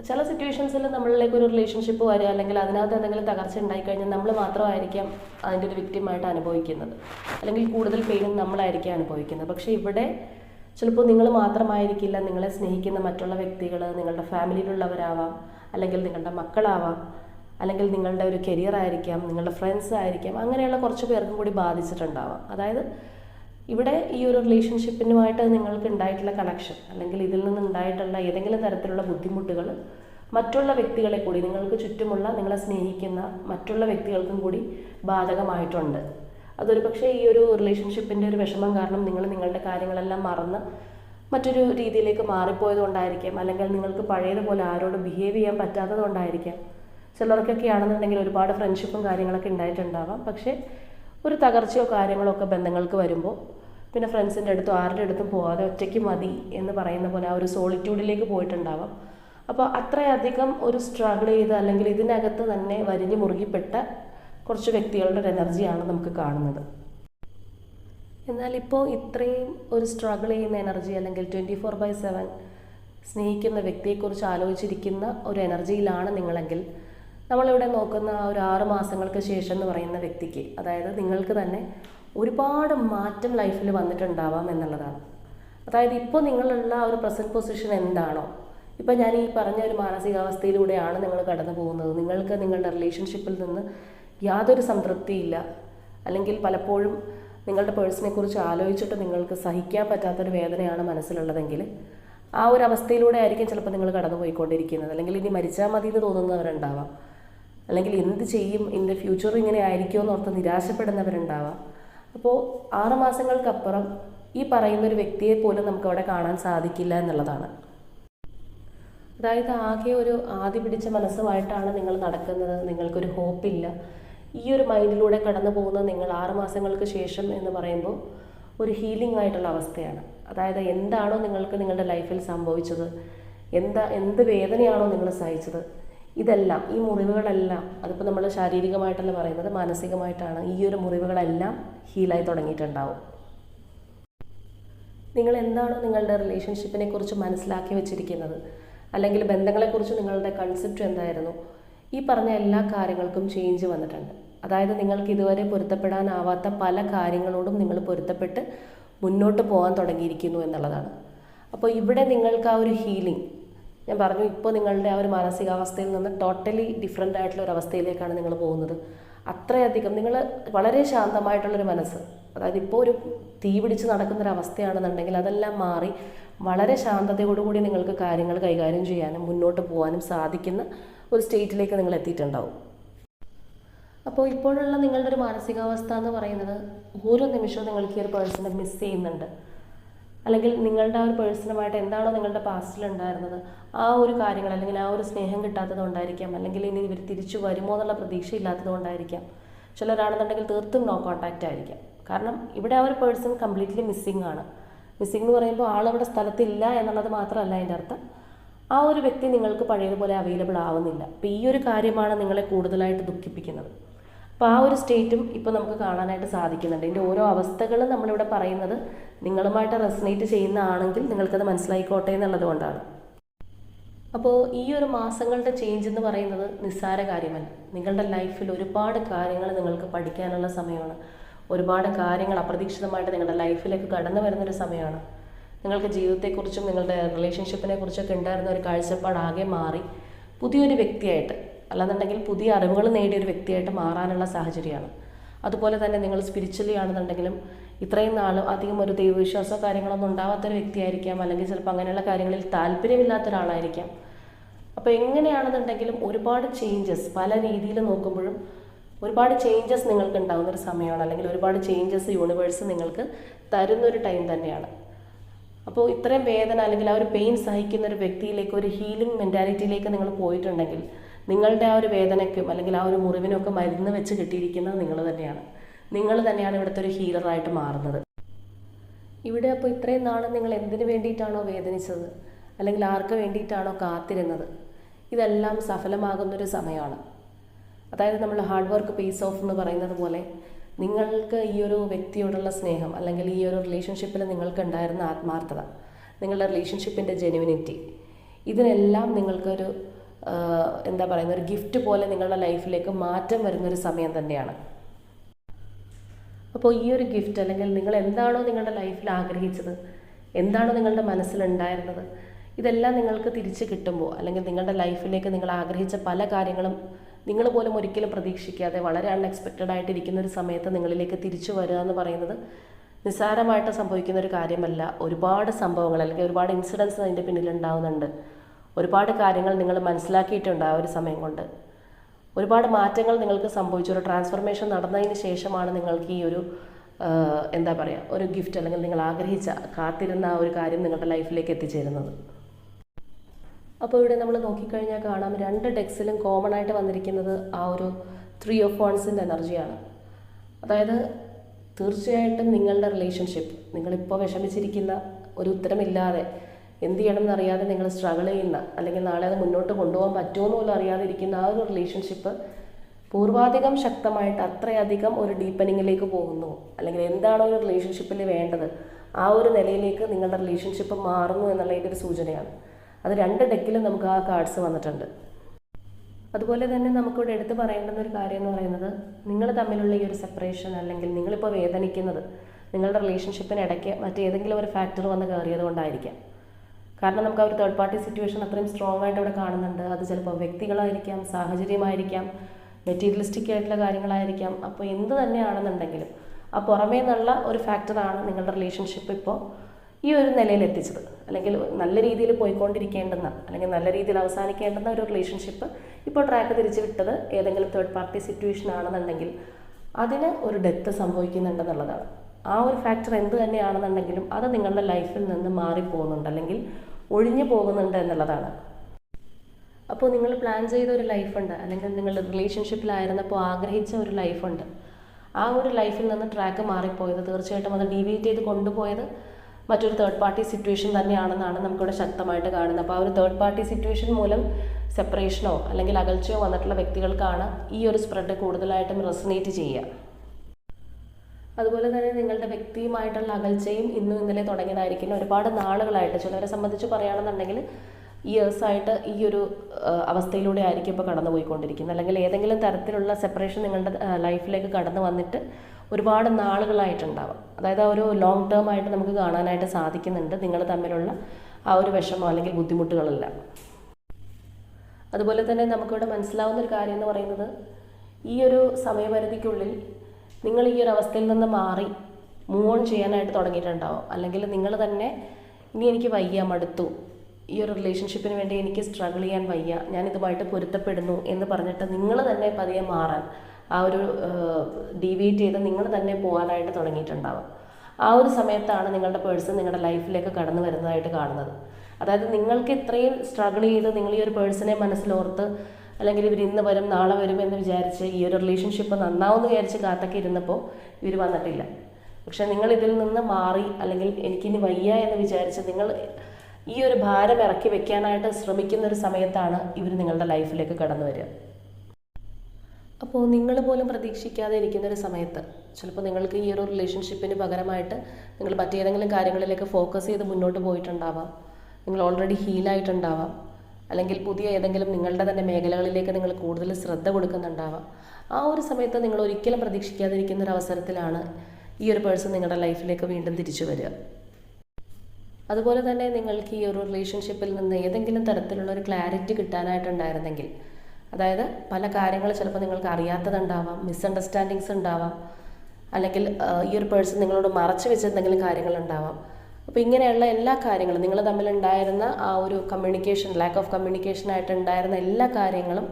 A: ചില സിറ്റുവേഷൻസിൽ നമ്മളിലേക്ക് ഒരു റിലേഷൻഷിപ്പ് വരിക അല്ലെങ്കിൽ അതിനകത്ത് എന്തെങ്കിലും തകർച്ച ഉണ്ടായിക്കഴിഞ്ഞാൽ നമ്മൾ മാത്രമായിരിക്കാം അതിന്റെ ഒരു വിക്റ്റിമായിട്ട് അനുഭവിക്കുന്നത്. അല്ലെങ്കിൽ കൂടുതൽ പെയിനും നമ്മളായിരിക്കാം അനുഭവിക്കുന്നത്. പക്ഷേ ഇവിടെ ചിലപ്പോൾ നിങ്ങൾ മാത്രമായിരിക്കില്ല നിങ്ങളെ സ്നേഹിക്കുന്ന മറ്റുള്ള വ്യക്തികൾ നിങ്ങളുടെ ഫാമിലിയിലുള്ളവരാവാം അല്ലെങ്കിൽ നിങ്ങളുടെ മക്കളാവാം അല്ലെങ്കിൽ നിങ്ങളുടെ ഒരു കരിയർ ആയിരിക്കാം നിങ്ങളുടെ ഫ്രണ്ട്സ് ആയിരിക്കാം അങ്ങനെയുള്ള കുറച്ച് പേർക്കും കൂടി ബാധിച്ചിട്ടുണ്ടാവാം. അതായത് ഇവിടെ ഈ ഒരു റിലേഷൻഷിപ്പിനുമായിട്ട് നിങ്ങൾക്ക് ഉണ്ടായിട്ടുള്ള കണക്ഷൻ അല്ലെങ്കിൽ ഇതിൽ നിന്ന് ഉണ്ടായിട്ടുള്ള ഏതെങ്കിലും തരത്തിലുള്ള ബുദ്ധിമുട്ടുകൾ മറ്റുള്ള വ്യക്തികളെ കൂടി നിങ്ങൾക്ക് ചുറ്റുമുള്ള നിങ്ങളെ സ്നേഹിക്കുന്ന മറ്റുള്ള വ്യക്തികൾക്കും കൂടി ബാധകമായിട്ടുണ്ട്. അതൊരു പക്ഷേ ഈ ഒരു റിലേഷൻഷിപ്പിന്റെ ഒരു വിഷമം കാരണം നിങ്ങൾ നിങ്ങളുടെ കാര്യങ്ങളെല്ലാം മറന്ന് മറ്റൊരു രീതിയിലേക്ക് മാറിപ്പോയത് കൊണ്ടായിരിക്കാം. അല്ലെങ്കിൽ നിങ്ങൾക്ക് പഴയതുപോലെ ആരോട് ബിഹേവ് ചെയ്യാൻ പറ്റാത്തത് കൊണ്ടായിരിക്കാം. ചിലർക്കൊക്കെ ആണെന്നുണ്ടെങ്കിൽ ഒരുപാട് ഫ്രണ്ട്ഷിപ്പും കാര്യങ്ങളൊക്കെ ഉണ്ടായിട്ടുണ്ടാവാം. പക്ഷേ ഒരു തകർച്ചയോ കാര്യങ്ങളോ ഒക്കെ ബന്ധങ്ങൾക്ക് വരുമ്പോൾ പിന്നെ ഫ്രണ്ട്സിന്റെ അടുത്തും ആരുടെ അടുത്തും പോകാതെ ഒറ്റയ്ക്ക് മതി എന്ന് പറയുന്ന പോലെ ആ ഒരു സോളിറ്റ്യൂഡിലേക്ക് പോയിട്ടുണ്ടാവാം. അപ്പോൾ അത്രയധികം ഒരു സ്ട്രഗിൾ ചെയ്ത് അല്ലെങ്കിൽ ഇതിനകത്ത് തന്നെ വരിഞ്ഞു മുറുകിപ്പെട്ട കുറച്ച് വ്യക്തികളുടെ ഒരു എനർജിയാണ് നമുക്ക് കാണുന്നത്. എന്നാൽ ഇപ്പോൾ ഇത്രയും ഒരു സ്ട്രഗിൾ ചെയ്യുന്ന എനർജി അല്ലെങ്കിൽ ട്വന്റി ഫോർ ബൈ സെവൻ സ്നേഹിക്കുന്ന വ്യക്തിയെക്കുറിച്ച് ആലോചിച്ചിരിക്കുന്ന ഒരു എനർജിയിലാണ് നിങ്ങളെങ്കിൽ നമ്മളിവിടെ നോക്കുന്ന ആ ഒരു ആറ് മാസങ്ങൾക്ക് ശേഷം എന്ന് പറയുന്ന വ്യക്തിക്ക് അതായത് നിങ്ങൾക്ക് തന്നെ ഒരുപാട് മാറ്റം ലൈഫിൽ വന്നിട്ടുണ്ടാവാം എന്നുള്ളതാണ്. അതായത് ഇപ്പോൾ നിങ്ങളുള്ള ഒരു പ്രസന്റ് പൊസിഷൻ എന്താണോ? ഇപ്പം ഞാൻ ഈ പറഞ്ഞ ഒരു മാനസികാവസ്ഥയിലൂടെയാണ് നിങ്ങൾ കടന്നു പോകുന്നത്. നിങ്ങൾക്ക് നിങ്ങളുടെ റിലേഷൻഷിപ്പിൽ നിന്ന് യാതൊരു സംതൃപ്തിയില്ല. അല്ലെങ്കിൽ പലപ്പോഴും നിങ്ങളുടെ പേഴ്സണെ കുറിച്ച് ആലോചിച്ചിട്ട് നിങ്ങൾക്ക് സഹിക്കാൻ പറ്റാത്തൊരു വേദനയാണ് മനസ്സിലുള്ളതെങ്കിൽ ആ ഒരു അവസ്ഥയിലൂടെ ആയിരിക്കും ചിലപ്പോൾ നിങ്ങൾ കടന്നു പോയിക്കൊണ്ടിരിക്കുന്നത്. അല്ലെങ്കിൽ ഇനി മരിച്ചാൽ മതി എന്ന് തോന്നുന്നവരുണ്ടാവാം. അല്ലെങ്കിൽ എന്ത് ചെയ്യും? ഇന്റെ ഫ്യൂച്ചർ ഇങ്ങനെ ആയിരിക്കുമോ എന്ന് ഓർത്ത് നിരാശപ്പെടുന്നവരുണ്ടാവാം. അപ്പോൾ ആറ് മാസങ്ങൾക്കപ്പുറം ഈ പറയുന്ന ഒരു വ്യക്തിയെ പോലും നമുക്ക് അവിടെ കാണാൻ സാധിക്കില്ല എന്നുള്ളതാണ്. അതായത് ആകെ ഒരു ആദ്യ പിടിച്ച മനസ്സുമായിട്ടാണ് നിങ്ങൾ നടക്കുന്നത് നിങ്ങൾക്കൊരു ഹോപ്പില്ല. ഈ ഒരു മൈൻഡിലൂടെ കടന്നു പോകുന്ന നിങ്ങൾ ആറ് മാസങ്ങൾക്ക് ശേഷം എന്ന് പറയുമ്പോൾ ഒരു ഹീലിംഗ് ആയിട്ടുള്ള അവസ്ഥയാണ്. അതായത് എന്താണോ നിങ്ങൾക്ക് നിങ്ങളുടെ ലൈഫിൽ സംഭവിച്ചത് എന്താ എന്ത് വേദനയാണോ നിങ്ങൾ സഹിച്ചത് ഇതെല്ലാം ഈ മുറിവുകളെല്ലാം അതിപ്പോൾ നമ്മൾ ശാരീരികമായിട്ടല്ല പറയുന്നത് മാനസികമായിട്ടാണ് ഈ ഒരു മുറിവുകളെല്ലാം ഹീലായി തുടങ്ങിയിട്ടുണ്ടാവും. നിങ്ങൾ എന്താണോ നിങ്ങളുടെ റിലേഷൻഷിപ്പിനെ കുറിച്ച് മനസ്സിലാക്കി വെച്ചിരിക്കുന്നത് അല്ലെങ്കിൽ ബന്ധങ്ങളെക്കുറിച്ച് നിങ്ങളുടെ കൺസെപ്റ്റ് എന്തായിരുന്നു ഈ പറഞ്ഞ എല്ലാ കാര്യങ്ങൾക്കും ചേഞ്ച് വന്നിട്ടുണ്ട്. അതായത് നിങ്ങൾക്ക് ഇതുവരെ പൊരുത്തപ്പെടാനാവാത്ത പല കാര്യങ്ങളോടും നിങ്ങൾ പൊരുത്തപ്പെട്ട് മുന്നോട്ട് പോകാൻ തുടങ്ങിയിരിക്കുന്നു എന്നുള്ളതാണ്. അപ്പോൾ ഇവിടെ നിങ്ങൾക്ക് ആ ഒരു ഹീലിംഗ് ഞാൻ പറഞ്ഞു ഇപ്പോൾ നിങ്ങളുടെ ആ ഒരു മാനസികാവസ്ഥയിൽ നിന്ന് ടോട്ടലി ഡിഫറെന്റ് ആയിട്ടുള്ള ഒരു അവസ്ഥയിലേക്കാണ് നിങ്ങൾ പോകുന്നത്. അത്രയധികം നിങ്ങൾ വളരെ ശാന്തമായിട്ടുള്ളൊരു മനസ്സ് അതായത് ഇപ്പോൾ ഒരു തീ പിടിച്ച് നടക്കുന്നൊരവസ്ഥയാണെന്നുണ്ടെങ്കിൽ അതെല്ലാം മാറി വളരെ ശാന്തതയോടുകൂടി നിങ്ങൾക്ക് കാര്യങ്ങൾ കൈകാര്യം ചെയ്യാനും മുന്നോട്ട് പോകാനും സാധിക്കുന്ന ഒരു സ്റ്റേറ്റിലേക്ക് നിങ്ങൾ എത്തിയിട്ടുണ്ടാവും. അപ്പോൾ ഇപ്പോഴുള്ള നിങ്ങളുടെ ഒരു മാനസികാവസ്ഥ എന്ന് പറയുന്നത് ഓരോ നിമിഷവും നിങ്ങൾക്ക് ഈ ഒരു പേഴ്സണെ മിസ് ചെയ്യുന്നുണ്ട്. അല്ലെങ്കിൽ നിങ്ങളുടെ ആ ഒരു പേഴ്സണുമായിട്ട് എന്താണോ നിങ്ങളുടെ പാസ്റ്റിൽ ഉണ്ടായിരുന്നത് ആ ഒരു കാര്യങ്ങൾ അല്ലെങ്കിൽ ആ ഒരു സ്നേഹം കിട്ടാത്തത് കൊണ്ടായിരിക്കാം. അല്ലെങ്കിൽ ഇനി ഇവർ തിരിച്ചു വരുമോ എന്നുള്ള പ്രതീക്ഷ ഇല്ലാത്തത് കൊണ്ടായിരിക്കാം. ചിലരാണെന്നുണ്ടെങ്കിൽ തീർത്തും നോ കോൺടാക്റ്റ് ആയിരിക്കാം. കാരണം ഇവിടെ ആ ഒരു പേഴ്സൺ കംപ്ലീറ്റ്ലി മിസ്സിംഗ് ആണ്. മിസ്സിംഗ് എന്ന് പറയുമ്പോൾ ആളവിടെ സ്ഥലത്തില്ല എന്നുള്ളത് മാത്രമല്ല അതിന്റെ അർത്ഥം. ആ ഒരു വ്യക്തി നിങ്ങൾക്ക് പഴയതുപോലെ അവൈലബിൾ ആവുന്നില്ല. അപ്പോൾ ഈ ഒരു കാര്യമാണ് നിങ്ങളെ കൂടുതലായിട്ട് ദുഃഖിപ്പിക്കുന്നത്. അപ്പോൾ ആ ഒരു സ്റ്റേറ്റും ഇപ്പോൾ നമുക്ക് കാണാനായിട്ട് സാധിക്കുന്നുണ്ട്. ഇതിന്റെ ഓരോ അവസ്ഥകളും നമ്മളിവിടെ പറയുന്നത് നിങ്ങളുമായിട്ട് റെസനേറ്റ് ചെയ്യുന്നതാണെങ്കിൽ നിങ്ങൾക്കത് മനസ്സിലായിക്കോട്ടെ എന്നുള്ളത് കൊണ്ടാണ്. അപ്പോൾ ഈ ഒരു മാസങ്ങളുടെ ചേഞ്ച് എന്ന് പറയുന്നത് നിസ്സാര കാര്യമല്ല. നിങ്ങളുടെ ലൈഫിൽ ഒരുപാട് കാര്യങ്ങൾ നിങ്ങൾക്ക് പഠിക്കാനുള്ള സമയമാണ്. ഒരുപാട് കാര്യങ്ങൾ അപ്രതീക്ഷിതമായിട്ട് നിങ്ങളുടെ ലൈഫിലേക്ക് കടന്നു വരുന്നൊരു സമയമാണ്. നിങ്ങൾക്ക് ജീവിതത്തെക്കുറിച്ചും നിങ്ങളുടെ റിലേഷൻഷിപ്പിനെ കുറിച്ചൊക്കെ ഉണ്ടായിരുന്ന ഒരു കാഴ്ചപ്പാടാകെ മാറി. പുതിയൊരു വ്യക്തിയായിട്ട് അല്ലാന്നുണ്ടെങ്കിൽ പുതിയ അറിവുകൾ നേടിയൊരു വ്യക്തിയായിട്ട് മാറാനുള്ള സാഹചര്യമാണ്. അതുപോലെ തന്നെ നിങ്ങൾ സ്പിരിച്വലി ആണെന്നുണ്ടെങ്കിലും ഇത്രയും നാളും അധികം ഒരു ദൈവവിശ്വാസ കാര്യങ്ങളൊന്നും ഉണ്ടാവാത്തൊരു വ്യക്തിയായിരിക്കാം. അല്ലെങ്കിൽ ചിലപ്പോൾ അങ്ങനെയുള്ള കാര്യങ്ങളിൽ താല്പര്യമില്ലാത്ത ഒരാളായിരിക്കാം അപ്പോൾ എങ്ങനെയാണെന്നുണ്ടെങ്കിലും ഒരുപാട് ചേഞ്ചസ് പല രീതിയിൽ നോക്കുമ്പോഴും ഒരുപാട് ചേഞ്ചസ് നിങ്ങൾക്ക് ഉണ്ടാകുന്ന ഒരു സമയമാണ്. അല്ലെങ്കിൽ ഒരുപാട് ചേഞ്ചസ് യൂണിവേഴ്സ് നിങ്ങൾക്ക് തരുന്നൊരു ടൈം തന്നെയാണ്. അപ്പോൾ ഇത്രയും വേദന അല്ലെങ്കിൽ ആ ഒരു പെയിൻ സഹിക്കുന്ന ഒരു വ്യക്തിയിലേക്ക് ഒരു ഹീലിംഗ് മെന്റാലിറ്റിയിലേക്ക് നിങ്ങൾ പോയിട്ടുണ്ടെങ്കിൽ നിങ്ങളുടെ ആ ഒരു വേദനയ്ക്കും അല്ലെങ്കിൽ ആ ഒരു മുറിവിനൊക്കെ മരുന്ന് വെച്ച് കിട്ടിയിരിക്കുന്നത് നിങ്ങൾ തന്നെയാണ്. നിങ്ങൾ തന്നെയാണ് ഇവിടുത്തെ ഒരു ഹീലറായിട്ട് മാറുന്നത്. ഇവിടെ അപ്പോൾ ഇത്രയും നാൾ നിങ്ങൾ എന്തിനു വേണ്ടിയിട്ടാണോ വേദനിച്ചത്? അല്ലെങ്കിൽ ആർക്ക് വേണ്ടിയിട്ടാണോ കാത്തിരുന്നത്? ഇതെല്ലാം സഫലമാകുന്നൊരു സമയമാണ്. അതായത് നമ്മൾ ഹാർഡ് വർക്ക് പേസ് ഓഫ് എന്ന് പറയുന്നത് പോലെ നിങ്ങൾക്ക് ഈ ഒരു വ്യക്തിയോടുള്ള സ്നേഹം അല്ലെങ്കിൽ ഈ ഒരു റിലേഷൻഷിപ്പിൽ നിങ്ങൾക്ക് ഉണ്ടായിരുന്ന ആത്മാർത്ഥത നിങ്ങളുടെ റിലേഷൻഷിപ്പിന്റെ ജെനുവിനിറ്റി ഇതിനെല്ലാം നിങ്ങൾക്കൊരു എന്താ പറയുന്ന ഒരു ഗിഫ്റ്റ് പോലെ നിങ്ങളുടെ ലൈഫിലേക്ക് മാറ്റം വരുന്നൊരു സമയം തന്നെയാണ്. അപ്പോൾ ഈ ഒരു ഗിഫ്റ്റ് അല്ലെങ്കിൽ നിങ്ങൾ എന്താണോ നിങ്ങളുടെ ലൈഫിൽ ആഗ്രഹിച്ചത് എന്താണോ നിങ്ങളുടെ മനസ്സിലുണ്ടായിരുന്നത് ഇതെല്ലാം നിങ്ങൾക്ക് തിരിച്ച് കിട്ടുമ്പോൾ അല്ലെങ്കിൽ നിങ്ങളുടെ ലൈഫിലേക്ക് നിങ്ങൾ ആഗ്രഹിച്ച പല കാര്യങ്ങളും നിങ്ങൾ പോലും ഒരിക്കലും പ്രതീക്ഷിക്കാതെ വളരെ അൺഎക്സ്പെക്റ്റഡ് ആയിട്ടിരിക്കുന്ന ഒരു സമയത്ത് നിങ്ങളിലേക്ക് തിരിച്ചു വരിക എന്ന് പറയുന്നത് നിസ്സാരമായിട്ട് സംഭവിക്കുന്ന ഒരു കാര്യമല്ല. ഒരുപാട് സംഭവങ്ങൾ അല്ലെങ്കിൽ ഒരുപാട് ഇൻസിഡൻസ് അതിന്റെ പിന്നിലുണ്ടാവുന്നുണ്ട് ഒരുപാട് കാര്യങ്ങൾ നിങ്ങൾ മനസ്സിലാക്കിയിട്ടുണ്ട് ആ ഒരു സമയം കൊണ്ട്. ഒരുപാട് മാറ്റങ്ങൾ നിങ്ങൾക്ക് സംഭവിച്ചു. ഒരു ട്രാൻസ്ഫർമേഷൻ നടന്നതിന് ശേഷമാണ് നിങ്ങൾക്ക് ഈ ഒരു എന്താ പറയുക ഒരു ഗിഫ്റ്റ് അല്ലെങ്കിൽ നിങ്ങൾ ആഗ്രഹിച്ച കാത്തിരുന്ന ആ ഒരു കാര്യം നിങ്ങളുടെ ലൈഫിലേക്ക് എത്തിച്ചേരുന്നത്. അപ്പോൾ ഇവിടെ നമ്മൾ നോക്കിക്കഴിഞ്ഞാൽ കാണാം രണ്ട് ഡെക്സിലും കോമൺ ആയിട്ട് വന്നിരിക്കുന്നത് ആ ഒരു ത്രീ ഓഫ് വൺസിന്റെ എനർജിയാണ് അതായത് തീർച്ചയായിട്ടും നിങ്ങളുടെ റിലേഷൻഷിപ്പ് നിങ്ങളിപ്പോൾ വിഷമിച്ചിരിക്കുന്ന ഒരു ഉത്തരമില്ലാതെ എന്ത് ചെയ്യണമെന്ന് അറിയാതെ നിങ്ങൾ സ്ട്രഗിൾ ചെയ്യുന്ന അല്ലെങ്കിൽ നാളെ അത് മുന്നോട്ട് കൊണ്ടുപോകാൻ പറ്റുമെന്ന് പോലും അറിയാതിരിക്കുന്ന ആ ഒരു റിലേഷൻഷിപ്പ് പൂർവാധികം ശക്തമായിട്ട് അത്രയധികം ഒരു ഡീപ്പനിങ്ങിലേക്ക് പോകുന്നു. അല്ലെങ്കിൽ എന്താണ് ഒരു റിലേഷൻഷിപ്പിൽ വേണ്ടത്. ആ ഒരു നിലയിലേക്ക് നിങ്ങളുടെ റിലേഷൻഷിപ്പ് മാറുന്നു എന്നുള്ളതിന്റെ ഒരു സൂചനയാണ്. അത് രണ്ട് ഡെക്കിലും നമുക്ക് ആ കാർഡ്സ് വന്നിട്ടുണ്ട്. അതുപോലെ തന്നെ നമുക്കിവിടെ എടുത്തു പറയേണ്ടുന്ന ഒരു കാര്യം എന്ന് പറയുന്നത് നിങ്ങൾ തമ്മിലുള്ള ഈ ഒരു സെപ്പറേഷൻ അല്ലെങ്കിൽ നിങ്ങളിപ്പോൾ വേദനിക്കുന്നത് നിങ്ങളുടെ റിലേഷൻഷിപ്പിനിടയ്ക്ക് മറ്റേതെങ്കിലും ഒരു ഫാക്ടർ വന്ന് കയറിയത് കൊണ്ടായിരിക്കാം. കാരണം നമുക്ക് ആ ഒരു തേർഡ് പാർട്ടി സിറ്റുവേഷൻ അത്രയും സ്ട്രോങ് ആയിട്ട് അവിടെ കാണുന്നുണ്ട്. അത് ചിലപ്പോൾ വ്യക്തികളായിരിക്കാം സാഹചര്യമായിരിക്കാം മെറ്റീരിയലിസ്റ്റിക് ആയിട്ടുള്ള കാര്യങ്ങളായിരിക്കാം. അപ്പോൾ എന്ത് തന്നെയാണെന്നുണ്ടെങ്കിലും ആ പുറമേ നിന്നുള്ള ഒരു ഫാക്ടറാണ് നിങ്ങളുടെ റിലേഷൻഷിപ്പ് ഇപ്പോൾ ഈ ഒരു നിലയിൽ എത്തിച്ചത്. അല്ലെങ്കിൽ നല്ല രീതിയിൽ പോയിക്കൊണ്ടിരിക്കേണ്ടുന്ന അല്ലെങ്കിൽ നല്ല രീതിയിൽ അവസാനിക്കേണ്ടുന്ന ഒരു റിലേഷൻഷിപ്പ് ഇപ്പോൾ ട്രാക്ക് തിരിച്ചു വിട്ടത് ഏതെങ്കിലും തേർഡ് പാർട്ടി സിറ്റുവേഷൻ ആണെന്നുണ്ടെങ്കിൽ അതിന് ഒരു ഡെത്ത് സംഭവിക്കുന്നുണ്ടെന്നുള്ളതാണ്. ആ ഒരു ഫാക്ടർ എന്ത് തന്നെയാണെന്നുണ്ടെങ്കിലും അത് നിങ്ങളുടെ ലൈഫിൽ നിന്ന് മാറിപ്പോകുന്നുണ്ട്. അല്ലെങ്കിൽ ഒഴിഞ്ഞു പോകുന്നുണ്ട് എന്നുള്ളതാണ്. അപ്പോൾ നിങ്ങൾ പ്ലാൻ ചെയ്ത ഒരു ലൈഫുണ്ട് അല്ലെങ്കിൽ നിങ്ങൾ റിലേഷൻഷിപ്പിലായിരുന്നപ്പോൾ ആഗ്രഹിച്ച ഒരു ലൈഫുണ്ട് ആ ഒരു ലൈഫിൽ നിന്ന് ട്രാക്ക് മാറിപ്പോയത് തീർച്ചയായിട്ടും അത് ഡീവിയേറ്റ് ചെയ്ത് കൊണ്ടുപോയത് മറ്റൊരു തേർഡ് പാർട്ടി സിറ്റുവേഷൻ തന്നെയാണെന്നാണ് നമുക്കിവിടെ ശക്തമായിട്ട് കാണുന്നത്. അപ്പോൾ ആ ഒരു തേർഡ് പാർട്ടി സിറ്റുവേഷൻ മൂലം സെപ്പറേഷനോ അല്ലെങ്കിൽ അകൽച്ചയോ വന്നിട്ടുള്ള വ്യക്തികൾക്കാണ് ഈ ഒരു സ്പ്രെഡ് കൂടുതലായിട്ടും റെസനേറ്റ് ചെയ്യുക. അതുപോലെ തന്നെ നിങ്ങളുടെ വ്യക്തിയുമായിട്ടുള്ള അകൽച്ചയും ഇന്നും ഇന്നലെ തുടങ്ങിയതായിരിക്കില്ല ഒരുപാട് നാളുകളായിട്ട് ചിലവരെ സംബന്ധിച്ച് പറയുകയാണെന്നുണ്ടെങ്കിൽ ഇയേഴ്സായിട്ട് ഈ ഒരു അവസ്ഥയിലൂടെ ആയിരിക്കും ഇപ്പോൾ കടന്നു പോയിക്കൊണ്ടിരിക്കുന്നത് അല്ലെങ്കിൽ ഏതെങ്കിലും തരത്തിലുള്ള സെപ്പറേഷൻ നിങ്ങളുടെ ലൈഫിലേക്ക് കടന്നു വന്നിട്ട് ഒരുപാട് നാളുകളായിട്ടുണ്ടാവാം. അതായത് ആ ഒരു ലോങ് ടേം ആയിട്ട് നമുക്ക് കാണാനായിട്ട് സാധിക്കുന്നുണ്ട്. നിങ്ങൾ തമ്മിലുള്ള ആ ഒരു വിഷമം അല്ലെങ്കിൽ ബുദ്ധിമുട്ടുകളെല്ലാം. അതുപോലെ തന്നെ നമുക്കിവിടെ മനസ്സിലാവുന്ന ഒരു കാര്യം എന്ന് പറയുന്നത് ഈ ഒരു സമയപരിധിക്കുള്ളിൽ നിങ്ങൾ ഈ ഒരു അവസ്ഥയിൽ നിന്ന് മാറി മൂവ് ഓൺ ചെയ്യാനായിട്ട് തുടങ്ങിയിട്ടുണ്ടാവും. അല്ലെങ്കിൽ നിങ്ങൾ തന്നെ ഇനി എനിക്ക് വയ്യ മടുത്തു. ഈ ഒരു റിലേഷൻഷിപ്പിന് വേണ്ടി എനിക്ക് സ്ട്രഗിൾ ചെയ്യാൻ വയ്യ ഞാൻ ഇതുമായിട്ട് പൊരുത്തപ്പെടുന്നു എന്ന് പറഞ്ഞിട്ട് നിങ്ങൾ തന്നെ പതിയെ മാറാൻ ആ ഒരു ഡീവിയേറ്റ് ചെയ്ത് നിങ്ങൾ തന്നെ പോകാനായിട്ട് തുടങ്ങിയിട്ടുണ്ടാവും. ആ ഒരു സമയത്താണ് നിങ്ങളുടെ പേഴ്സൺ നിങ്ങളുടെ ലൈഫിലേക്ക് കടന്നു വരുന്നതായിട്ട് കാണുന്നത്. അതായത് നിങ്ങൾക്ക് ഇത്രയും സ്ട്രഗിൾ ചെയ്ത് നിങ്ങൾ ഈ ഒരു പേഴ്സണെ മനസ്സിലോർത്ത് അല്ലെങ്കിൽ ഇവർ ഇന്ന് വരും നാളെ വരും എന്ന് വിചാരിച്ച് ഈ ഒരു റിലേഷൻഷിപ്പ് നന്നാവുമെന്ന് വിചാരിച്ച് കാത്തൊക്കെ ഇരുന്നപ്പോൾ ഇവർ വന്നിട്ടില്ല. പക്ഷെ നിങ്ങൾ ഇതിൽ നിന്ന് മാറി അല്ലെങ്കിൽ എനിക്കിനി വയ്യ എന്ന് വിചാരിച്ച് നിങ്ങൾ ഈ ഒരു ഭാരം ഇറക്കി വെക്കാനായിട്ട് ശ്രമിക്കുന്ന ഒരു സമയത്താണ് ഇവർ നിങ്ങളുടെ ലൈഫിലേക്ക് കടന്നു വരിക. അപ്പോൾ നിങ്ങൾ പോലും പ്രതീക്ഷിക്കാതെ ഇരിക്കുന്ന ഒരു സമയത്ത് ചിലപ്പോൾ നിങ്ങൾക്ക് ഈ ഒരു റിലേഷൻഷിപ്പിന് പകരമായിട്ട് നിങ്ങൾ മറ്റേതെങ്കിലും കാര്യങ്ങളിലേക്ക് ഫോക്കസ് ചെയ്ത് മുന്നോട്ട് പോയിട്ടുണ്ടാവാം. നിങ്ങൾ ഓൾറെഡി ഹീലായിട്ടുണ്ടാവാം അല്ലെങ്കിൽ പുതിയ ഏതെങ്കിലും നിങ്ങളുടെ തന്നെ മേഖലകളിലേക്ക് നിങ്ങൾ കൂടുതൽ ശ്രദ്ധ കൊടുക്കുന്നുണ്ടാവാം. ആ ഒരു സമയത്ത് നിങ്ങൾ ഒരിക്കലും പ്രതീക്ഷിക്കാതിരിക്കുന്ന ഒരു അവസരത്തിലാണ് ഈ ഒരു പേഴ്സൺ നിങ്ങളുടെ ലൈഫിലേക്ക് വീണ്ടും തിരിച്ചു വരിക. അതുപോലെ തന്നെ നിങ്ങൾക്ക് ഈ ഒരു റിലേഷൻഷിപ്പിൽ നിന്ന് ഏതെങ്കിലും തരത്തിലുള്ള ഒരു ക്ലാരിറ്റി കിട്ടാനായിട്ടുണ്ടായിരുന്നെങ്കിൽ അതായത് പല കാര്യങ്ങൾ ചിലപ്പോൾ നിങ്ങൾക്ക് അറിയാത്തതുണ്ടാവാം മിസ്അണ്ടർസ്റ്റാൻഡിങ്സ് ഉണ്ടാവാം അല്ലെങ്കിൽ ഈ ഒരു പേഴ്സൺ നിങ്ങളോട് മറച്ചു വെച്ച എന്തെങ്കിലും കാര്യങ്ങളുണ്ടാവാം അപ്പോൾ ഇങ്ങനെയുള്ള എല്ലാ കാര്യങ്ങളും നിങ്ങൾ തമ്മിലുണ്ടായിരുന്ന ആ ഒരു കമ്മ്യൂണിക്കേഷൻ ലാക്ക് ഓഫ് കമ്മ്യൂണിക്കേഷൻ ആയിട്ട് ഉണ്ടായിരുന്ന എല്ലാ കാര്യങ്ങളും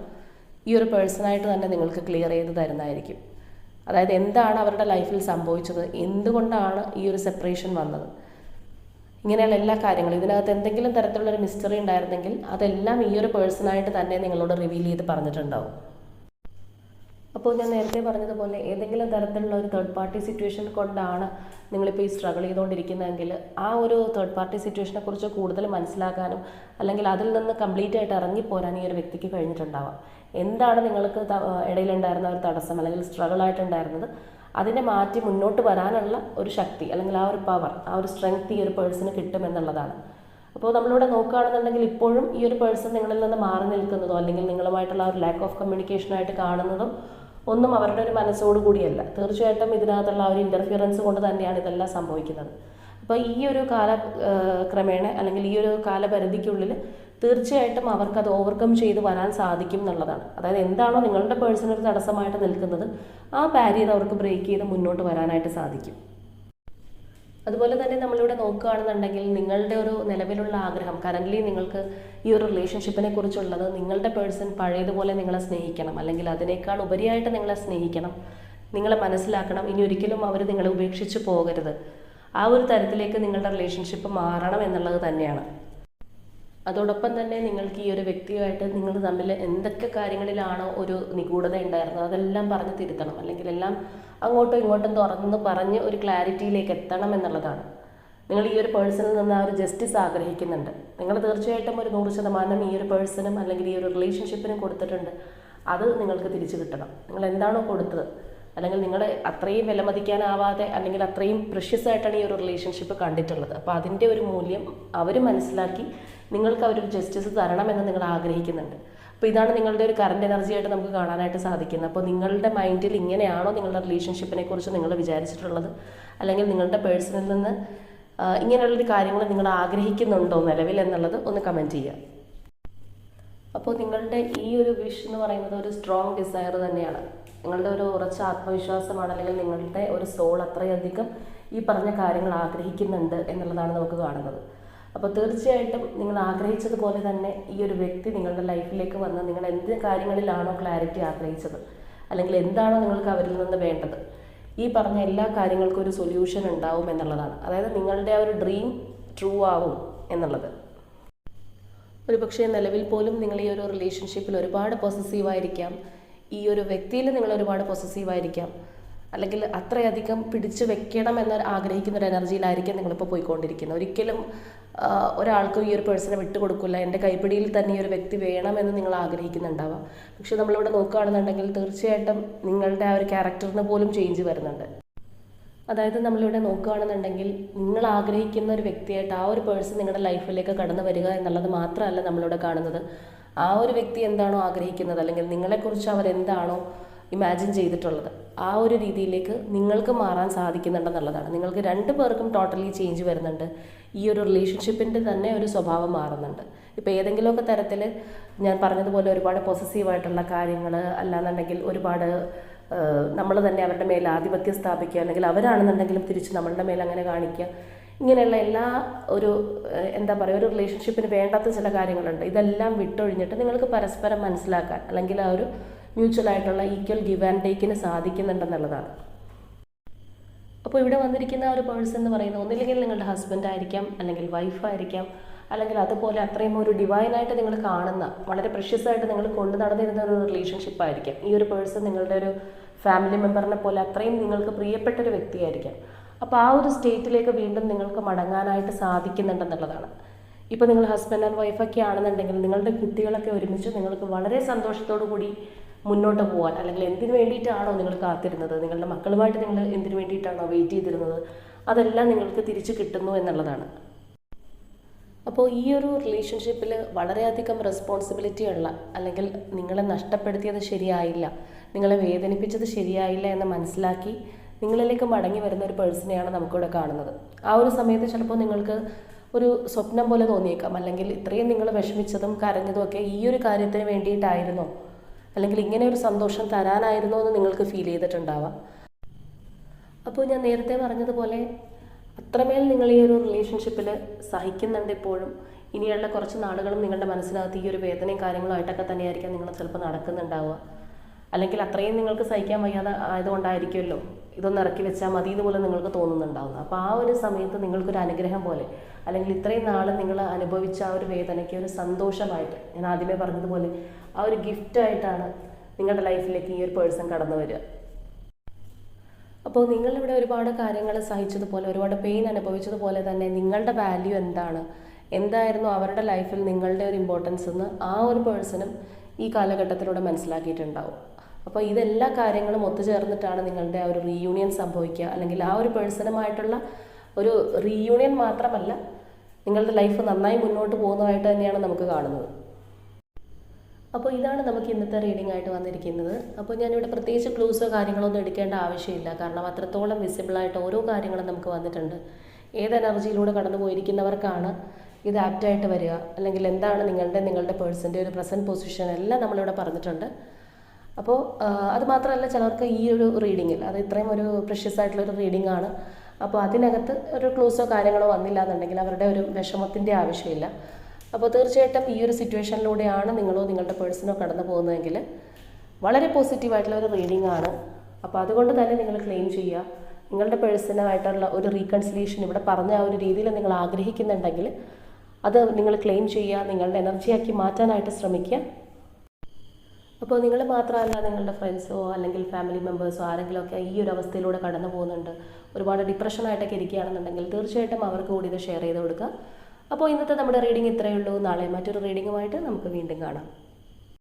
A: ഈ ഒരു പേഴ്സണായിട്ട് തന്നെ നിങ്ങൾക്ക് ക്ലിയർ ചെയ്ത് തരുന്നതായിരിക്കും. അതായത് എന്താണ് അവരുടെ ലൈഫിൽ സംഭവിച്ചത്? എന്തുകൊണ്ടാണ് ഈ ഒരു സെപ്പറേഷൻ വന്നത്? ഇങ്ങനെയുള്ള എല്ലാ കാര്യങ്ങളും ഇതിനകത്ത് എന്തെങ്കിലും തരത്തിലുള്ള ഒരു മിസ്റ്ററി ഉണ്ടായിരുന്നെങ്കിൽ അതെല്ലാം ഈ ഒരു പേഴ്സണായിട്ട് തന്നെ നിങ്ങളോട് റിവീൽ ചെയ്ത് പറഞ്ഞിട്ടുണ്ടാവും. അപ്പോൾ ഞാൻ നേരത്തെ പറഞ്ഞതുപോലെ ഏതെങ്കിലും തരത്തിലുള്ള ഒരു തേർഡ് പാർട്ടി സിറ്റുവേഷൻ കൊണ്ടാണ് നിങ്ങളിപ്പോൾ ഈ സ്ട്രഗിൾ ചെയ്തുകൊണ്ടിരിക്കുന്നതെങ്കിൽ ആ ഒരു തേർഡ് പാർട്ടി സിറ്റുവേഷനെ കുറിച്ച് കൂടുതൽ മനസ്സിലാക്കാനും അല്ലെങ്കിൽ അതിൽ നിന്ന് കംപ്ലീറ്റ് ആയിട്ട് ഇറങ്ങിപ്പോരാൻ ഈ ഒരു വ്യക്തിക്ക് കഴിഞ്ഞിട്ടുണ്ടാവാം. എന്താണ് നിങ്ങൾക്ക് ഇടയിലുണ്ടായിരുന്ന ഒരു തടസ്സം അല്ലെങ്കിൽ സ്ട്രഗിൾ ആയിട്ടുണ്ടായിരുന്നത്? അതിനെ മാറ്റി മുന്നോട്ട് വരാനുള്ള ഒരു ശക്തി അല്ലെങ്കിൽ ആ ഒരു പവർ ആ ഒരു സ്ട്രെങ്ത് ഈ ഒരു പേഴ്സണ് കിട്ടുമെന്നുള്ളതാണ് അപ്പോൾ നമ്മളിവിടെ നോക്കുകയാണെന്നുണ്ടെങ്കിൽ ഇപ്പോഴും ഈ ഒരു പേഴ്സൺ നിങ്ങളിൽ നിന്ന് മാറി നിൽക്കുന്നതോ അല്ലെങ്കിൽ നിങ്ങളുമായിട്ടുള്ള ആ ഒരു ലാക്ക് ഓഫ് കമ്മ്യൂണിക്കേഷനായിട്ട് കാണുന്നതും ഒന്നും അവരുടെ ഒരു മനസ്സോടു കൂടിയല്ല. തീർച്ചയായിട്ടും ഇതിനകത്തുള്ള ആ ഒരു ഇന്റർഫിയറൻസ് കൊണ്ട് തന്നെയാണ് ഇതെല്ലാം സംഭവിക്കുന്നത്. അപ്പോൾ ഈ ഒരു കാല ക്രമേണ അല്ലെങ്കിൽ ഈ ഒരു കാലപരിധിക്കുള്ളിൽ തീർച്ചയായിട്ടും അവർക്കത് ഓവർകം ചെയ്ത് വരാൻ സാധിക്കും എന്നുള്ളതാണ്. അതായത് എന്താണോ നിങ്ങളുടെ പേഴ്സണൽ തടസ്സമായിട്ട് നിൽക്കുന്നത് ആ ബാരിയർ അവർക്ക് ബ്രേക്ക് ചെയ്ത് മുന്നോട്ട് വരാനായിട്ട് സാധിക്കും. അതുപോലെ തന്നെ നമ്മളിവിടെ നോക്കുകയാണെന്നുണ്ടെങ്കിൽ നിങ്ങളുടെ ഒരു നിലവിലുള്ള ആഗ്രഹം കറന്റ്ലി നിങ്ങൾക്ക് ഈ ഒരു റിലേഷൻഷിപ്പിനെ കുറിച്ചുള്ളത് നിങ്ങളുടെ പേഴ്സൺ പഴയതുപോലെ നിങ്ങളെ സ്നേഹിക്കണം അല്ലെങ്കിൽ അതിനേക്കാൾ ഉപരിയായിട്ട് നിങ്ങളെ സ്നേഹിക്കണം നിങ്ങളെ മനസ്സിലാക്കണം ഇനി ഒരിക്കലും അവർ നിങ്ങളെ ഉപേക്ഷിച്ച് പോകരുത്. ആ ഒരു തരത്തിലേക്ക് നിങ്ങളുടെ റിലേഷൻഷിപ്പ് മാറണം എന്നുള്ളത് തന്നെയാണ്. അതോടൊപ്പം തന്നെ നിങ്ങൾക്ക് ഈ ഒരു വ്യക്തിയുമായിട്ട് നിങ്ങൾ തമ്മിൽ എന്തൊക്കെ കാര്യങ്ങളിലാണോ ഒരു നിഗൂഢത ഉണ്ടായിരുന്നത് അതെല്ലാം പറഞ്ഞ് തിരുത്തണം. അല്ലെങ്കിൽ എല്ലാം അങ്ങോട്ടും ഇങ്ങോട്ടും തുറന്ന് പറഞ്ഞ് ഒരു ക്ലാരിറ്റിയിലേക്ക് എത്തണം എന്നുള്ളതാണ്. നിങ്ങൾ ഈ ഒരു പേഴ്സണിൽ നിന്ന് ആ ഒരു ജസ്റ്റിസ് ആഗ്രഹിക്കുന്നുണ്ട്. നിങ്ങൾ തീർച്ചയായിട്ടും ഒരു നൂറ് ശതമാനം ഈ ഒരു പേഴ്സണും അല്ലെങ്കിൽ ഈ ഒരു റിലേഷൻഷിപ്പിനും കൊടുത്തിട്ടുണ്ട്. അത് നിങ്ങൾക്ക് തിരിച്ചു കിട്ടണം. നിങ്ങൾ എന്താണോ കൊടുത്തത്. അല്ലെങ്കിൽ നിങ്ങൾ അത്രയും വിലമതിക്കാനാവാതെ അല്ലെങ്കിൽ അത്രയും പ്രഷ്യസ് ആയിട്ടാണ് ഈ ഒരു റിലേഷൻഷിപ്പ് കണ്ടിട്ടുള്ളത്. അപ്പോൾ അതിന്റെ ഒരു മൂല്യം അവർ മനസ്സിലാക്കി നിങ്ങൾക്ക് അവരൊരു ജസ്റ്റിസ് തരണമെന്ന് നിങ്ങൾ ആഗ്രഹിക്കുന്നുണ്ട്. അപ്പോൾ ഇതാണ് നിങ്ങളുടെ ഒരു കറണ്ട് എനർജി ആയിട്ട് നമുക്ക് കാണാനായിട്ട് സാധിക്കുന്നത്. അപ്പോൾ നിങ്ങളുടെ മൈൻഡിൽ ഇങ്ങനെയാണോ നിങ്ങളുടെ റിലേഷൻഷിപ്പിനെ കുറിച്ച് നിങ്ങൾ വിചാരിച്ചിട്ടുള്ളത്? അല്ലെങ്കിൽ നിങ്ങളുടെ പേഴ്സണിൽ നിന്ന് ഇങ്ങനെയുള്ളൊരു കാര്യങ്ങൾ നിങ്ങൾ ആഗ്രഹിക്കുന്നുണ്ടോ നിലവിൽ എന്നുള്ളത് ഒന്ന് കമന്റ് ചെയ്യുക. അപ്പോൾ നിങ്ങളുടെ ഈ ഒരു വിഷ് എന്ന് പറയുന്നത് ഒരു സ്ട്രോങ് ഡിസയർ തന്നെയാണ്. നിങ്ങളുടെ ഒരു ഉറച്ച ആത്മവിശ്വാസമാണ് അല്ലെങ്കിൽ നിങ്ങളുടെ ഒരു സോൾ അത്രയധികം ഈ പറഞ്ഞ കാര്യങ്ങൾ ആഗ്രഹിക്കുന്നുണ്ട് എന്നുള്ളതാണ് നമുക്ക് കാണുന്നത്. അപ്പോൾ തീർച്ചയായിട്ടും നിങ്ങൾ ആഗ്രഹിച്ചതുപോലെ തന്നെ ഈ ഒരു വ്യക്തി നിങ്ങളുടെ ലൈഫിലേക്ക് വന്ന് നിങ്ങൾ എന്ത് കാര്യങ്ങളിലാണോ ക്ലാരിറ്റി ആഗ്രഹിച്ചത് അല്ലെങ്കിൽ എന്താണോ നിങ്ങൾക്ക് അവരിൽ നിന്ന് വേണ്ടത് ഈ പറഞ്ഞ എല്ലാ കാര്യങ്ങൾക്കും ഒരു സൊല്യൂഷൻ ഉണ്ടാവും എന്നുള്ളതാണ്. അതായത് നിങ്ങളുടെ ആ ഒരു ഡ്രീം ട്രൂ ആവും എന്നുള്ളത്. ഒരു പക്ഷേ നിലവിൽ പോലും നിങ്ങൾ ഈ ഒരു റിലേഷൻഷിപ്പിൽ ഒരുപാട് പൊസസീവ് ആയിരിക്കാം. ഈ ഒരു വ്യക്തിയിൽ നിങ്ങൾ ഒരുപാട് പൊസസീവ് ആയിരിക്കാം. അല്ലെങ്കിൽ അത്രയധികം പിടിച്ചു വെക്കണം എന്ന് ആഗ്രഹിക്കുന്ന ഒരു എനർജിയിലായിരിക്കും നിങ്ങളിപ്പോൾ പോയിക്കൊണ്ടിരിക്കുന്നത്. ഒരിക്കലും ഒരാൾക്കും ഈ ഒരു പേഴ്സണെ വിട്ടുകൊടുക്കില്ല. എന്റെ കൈപ്പിടിയിൽ തന്നെ ഈ ഒരു വ്യക്തി വേണമെന്ന് നിങ്ങൾ ആഗ്രഹിക്കുന്നുണ്ടാവാം. പക്ഷെ നമ്മളിവിടെ നോക്കുകയാണെന്നുണ്ടെങ്കിൽ തീർച്ചയായിട്ടും നിങ്ങളുടെ ആ ഒരു ക്യാരക്ടറിന് പോലും ചേഞ്ച് വരുന്നുണ്ട്. അതായത് നമ്മളിവിടെ നോക്കുകയാണെന്നുണ്ടെങ്കിൽ നിങ്ങൾ ആഗ്രഹിക്കുന്ന ഒരു വ്യക്തിയായിട്ട് ആ ഒരു പേഴ്സൺ നിങ്ങളുടെ ലൈഫിലേക്ക് കടന്നു വരിക എന്നുള്ളത് മാത്രമല്ല നമ്മളിവിടെ കാണുന്നത്. ആ ഒരു വ്യക്തി എന്താണോ ആഗ്രഹിക്കുന്നത് അല്ലെങ്കിൽ നിങ്ങളെക്കുറിച്ച് അവരെന്താണോ ഇമാജിൻ ചെയ്തിട്ടുള്ളത്. ആ ഒരു രീതിയിലേക്ക് നിങ്ങൾക്ക് മാറാൻ സാധിക്കുന്നുണ്ടെന്നുള്ളതാണ്. നിങ്ങൾക്ക് രണ്ട് പേർക്കും ടോട്ടലി ചേഞ്ച് വരുന്നുണ്ട്. ഈ ഒരു റിലേഷൻഷിപ്പിന്റെ തന്നെ ഒരു സ്വഭാവം മാറുന്നുണ്ട്. ഇപ്പോൾ ഏതെങ്കിലുമൊക്കെ തരത്തിൽ ഞാൻ പറഞ്ഞതുപോലെ ഒരുപാട് പോസസീവായിട്ടുള്ള കാര്യങ്ങൾ അല്ലാന്നുണ്ടെങ്കിൽ ഒരുപാട് നമ്മൾ തന്നെ അവരുടെ മേൽ ആധിപത്യം സ്ഥാപിക്കുക അല്ലെങ്കിൽ അവരാണെന്നുണ്ടെങ്കിലും തിരിച്ച് നമ്മളുടെ മേൽ അങ്ങനെ കാണിക്കുക. ഇങ്ങനെയുള്ള എല്ലാ ഒരു എന്താ പറയുക ഒരു റിലേഷൻഷിപ്പിന് വേണ്ടാത്ത ചില കാര്യങ്ങളുണ്ട്. ഇതെല്ലാം വിട്ടൊഴിഞ്ഞിട്ട് നിങ്ങൾക്ക് പരസ്പരം മനസ്സിലാക്കാൻ അല്ലെങ്കിൽ ആ ഒരു മ്യൂച്വൽ ആയിട്ടുള്ള ഈക്വൽ ഗിവ് ആൻഡ് ടേക്കിന് സാധിക്കുന്നുണ്ടെന്നുള്ളതാണ്. അപ്പോൾ ഇവിടെ വന്നിരിക്കുന്ന ഒരു പേഴ്സൺ എന്ന് പറയുന്നത് ഒന്നില്ലെങ്കിൽ നിങ്ങളുടെ ഹസ്ബൻഡ് ആയിരിക്കാം അല്ലെങ്കിൽ വൈഫ് ആയിരിക്കാം അല്ലെങ്കിൽ അതുപോലെ അത്രയും ഒരു ഡിവൈനായിട്ട് നിങ്ങൾ കാണുന്ന വളരെ പ്രഷ്യസ് ആയിട്ട് നിങ്ങൾ കൊണ്ടു നടന്നിരുന്ന ഒരു റിലേഷൻഷിപ്പ് ആയിരിക്കാം. ഈ ഒരു പേഴ്സൺ നിങ്ങളുടെ ഒരു ഫാമിലി മെമ്പറിനെ പോലെ അത്രയും നിങ്ങൾക്ക് പ്രിയപ്പെട്ട ഒരു വ്യക്തിയായിരിക്കാം അപ്പോൾ ആ ഒരു സ്റ്റേറ്റിലേക്ക് വീണ്ടും നിങ്ങൾക്ക് മടങ്ങാനായിട്ട് സാധിക്കുന്നുണ്ടെന്നുള്ളതാണ്. ഇപ്പോൾ നിങ്ങൾ ഹസ്ബൻഡ് ആൻഡ് വൈഫൊക്കെ ആണെന്നുണ്ടെങ്കിൽ നിങ്ങളുടെ കുട്ടികളൊക്കെ ഒരുമിച്ച് നിങ്ങൾക്ക് വളരെ സന്തോഷത്തോടു കൂടി മുന്നോട്ട് പോകാൻ അല്ലെങ്കിൽ എന്തിനു വേണ്ടിയിട്ടാണോ നിങ്ങൾ കാത്തിരുന്നത്? നിങ്ങളുടെ മക്കളുമായിട്ട് നിങ്ങൾ എന്തിനു വേണ്ടിയിട്ടാണോ വെയിറ്റ് ചെയ്തിരുന്നത്? അതെല്ലാം നിങ്ങൾക്ക് തിരിച്ചു കിട്ടുന്നു എന്നുള്ളതാണ്. അപ്പോൾ ഈ ഒരു റിലേഷൻഷിപ്പിൽ വളരെയധികം റെസ്പോൺസിബിലിറ്റി ഉള്ള അല്ലെങ്കിൽ നിങ്ങളെ നഷ്ടപ്പെടുത്തിയത് ശരിയായില്ല നിങ്ങളെ വേദനിപ്പിച്ചത് ശരിയായില്ല എന്ന് മനസ്സിലാക്കി നിങ്ങളിലേക്ക് മടങ്ങി വരുന്ന ഒരു പേഴ്സണെയാണ് നമുക്കിവിടെ കാണുന്നത്. ആ ഒരു സമയത്ത് ചിലപ്പോൾ നിങ്ങൾക്ക് ഒരു സ്വപ്നം പോലെ തോന്നിയേക്കാം അല്ലെങ്കിൽ ഇത്രയും നിങ്ങൾ വിഷമിച്ചതും കരഞ്ഞതും ഒക്കെ ഈ ഒരു കാര്യത്തിന് വേണ്ടിയിട്ടായിരുന്നോ? അല്ലെങ്കിൽ ഇങ്ങനെ ഒരു സന്തോഷം തരാനായിരുന്നോ എന്ന് നിങ്ങൾക്ക് ഫീൽ ചെയ്തിട്ടുണ്ടാവാം. അപ്പോൾ ഞാൻ നേരത്തെ പറഞ്ഞതുപോലെ അത്രമേൽ നിങ്ങൾ ഈ ഒരു റിലേഷൻഷിപ്പിൽ സഹിക്കുന്നുണ്ട് ഇപ്പോഴും. ഇനിയുള്ള കുറച്ച് നാളുകളും നിങ്ങളുടെ മനസ്സിനകത്ത് ഈ ഒരു വേദനയും കാര്യങ്ങളുമായിട്ടൊക്കെ തന്നെയായിരിക്കാം നിങ്ങൾ ചിലപ്പോൾ നടക്കുന്നുണ്ടാവുക. അല്ലെങ്കിൽ അത്രയും നിങ്ങൾക്ക് സഹിക്കാൻ വയ്യാതെ ആയതുകൊണ്ടായിരിക്കുമല്ലോ ഇതൊന്ന് ഇറക്കി വെച്ചാൽ മതി എന്നുപോലെ നിങ്ങൾക്ക് തോന്നുന്നുണ്ടാവുന്നത് അപ്പോൾ ആ ഒരു സമയത്ത് നിങ്ങൾക്കൊരു അനുഗ്രഹം പോലെ അല്ലെങ്കിൽ ഇത്രയും നാൾ നിങ്ങൾ അനുഭവിച്ച ആ ഒരു വേദനയ്ക്ക് ഒരു സന്തോഷമായിട്ട് ഞാൻ ആദ്യമേ പറഞ്ഞതുപോലെ ആ ഒരു ഗിഫ്റ്റായിട്ടാണ് നിങ്ങളുടെ ലൈഫിലേക്ക് ഈ ഒരു പേഴ്സൺ കടന്നു വരിക. അപ്പോൾ നിങ്ങളിവിടെ ഒരുപാട് കാര്യങ്ങൾ സഹിച്ചതുപോലെ ഒരുപാട് പെയിൻ അനുഭവിച്ചതുപോലെ തന്നെ നിങ്ങളുടെ വാല്യൂ എന്താണ്? എന്തായിരുന്നു അവരുടെ ലൈഫിൽ നിങ്ങളുടെ ഒരു ഇമ്പോർട്ടൻസ് എന്ന് ആ ഒരു പേഴ്സണും ഈ കാലഘട്ടത്തിലൂടെ മനസ്സിലാക്കിയിട്ടുണ്ടാവും. അപ്പോൾ ഇതെല്ലാ കാര്യങ്ങളും ഒത്തുചേർന്നിട്ടാണ് നിങ്ങളുടെ ആ ഒരു റീയൂണിയൻ സംഭവിക്കുക. അല്ലെങ്കിൽ ആ ഒരു പേഴ്സണുമായിട്ടുള്ള ഒരു റീയൂണിയൻ മാത്രമല്ല നിങ്ങളുടെ ലൈഫ് നന്നായി മുന്നോട്ട് പോകുന്നതായിട്ട് തന്നെയാണ് നമുക്ക് കാണുന്നത്. അപ്പോൾ ഇതാണ് നമുക്ക് ഇന്നത്തെ റീഡിംഗ് ആയിട്ട് വന്നിരിക്കുന്നത്. അപ്പോൾ ഞാനിവിടെ പ്രത്യേകിച്ച് ക്ലൂസോ കാര്യങ്ങളോ ഒന്നും എടുക്കേണ്ട ആവശ്യമില്ല. കാരണം അത്രത്തോളം വിസിബിളായിട്ട് ഓരോ കാര്യങ്ങളും നമുക്ക് വന്നിട്ടുണ്ട്. ഏത് എനർജിയിലൂടെ കടന്നു പോയിരിക്കുന്നവർക്കാണ് ഇത് ആപ്റ്റായിട്ട് വരിക. അല്ലെങ്കിൽ എന്താണ് നിങ്ങളുടെ നിങ്ങളുടെ പേഴ്സന്റെ ഒരു പ്രസന്റ് പൊസിഷൻ എല്ലാം നമ്മളിവിടെ പറഞ്ഞിട്ടുണ്ട്. അപ്പോൾ അത് മാത്രമല്ല ചിലർക്ക് ഈ ഒരു റീഡിങ്ങിൽ അത് ഇത്രയും ഒരു പ്രഷ്യസ് ആയിട്ടുള്ള ഒരു റീഡിംഗ് ആണ്. അപ്പോൾ അതിനകത്ത് ഒരു ക്ലൂസോ കാര്യങ്ങളോ വന്നില്ല എന്നുണ്ടെങ്കിൽ അവരുടെ ഒരു വിഷമത്തിന്റെ ആവശ്യമില്ല. അപ്പോൾ തീർച്ചയായിട്ടും ഈ ഒരു സിറ്റുവേഷനിലൂടെയാണ് നിങ്ങളോ നിങ്ങളുടെ പേഴ്സണോ കടന്നു പോകുന്നതെങ്കിൽ വളരെ പോസിറ്റീവായിട്ടുള്ള ഒരു റീഡിംഗ് ആണ്. അപ്പോൾ അതുകൊണ്ട് തന്നെ നിങ്ങൾ ക്ലെയിം ചെയ്യുക. നിങ്ങളുടെ പേഴ്സണായിട്ടുള്ള ഒരു റീകൺസിലേഷൻ ഇവിടെ പറഞ്ഞ ആ ഒരു രീതിയിൽ നിങ്ങൾ ആഗ്രഹിക്കുന്നുണ്ടെങ്കിൽ അത് നിങ്ങൾ ക്ലെയിം ചെയ്യുക നിങ്ങളുടെ എനർജിയാക്കി മാറ്റാനായിട്ട് ശ്രമിക്കുക. അപ്പോൾ നിങ്ങൾ മാത്രമല്ല നിങ്ങളുടെ ഫ്രണ്ട്സോ അല്ലെങ്കിൽ ഫാമിലി മെമ്പേഴ്സോ ആരെങ്കിലുമൊക്കെ ഈ ഒരു അവസ്ഥയിലൂടെ കടന്നു പോകുന്നുണ്ട്. ഒരുപാട് ഡിപ്രഷനായിട്ടൊക്കെ ഇരിക്കുകയാണെന്നുണ്ടെങ്കിൽ തീർച്ചയായിട്ടും അവർക്ക് കൂടി ഇത് ഷെയർ ചെയ്ത് കൊടുക്കുക. അപ്പോൾ ഇന്നത്തെ നമ്മുടെ റീഡിംഗ് ഇത്രയേ ഉള്ളൂ. നാളെ മറ്റൊരു റീഡിങ്ങുമായിട്ട് നമുക്ക് വീണ്ടും കാണാം.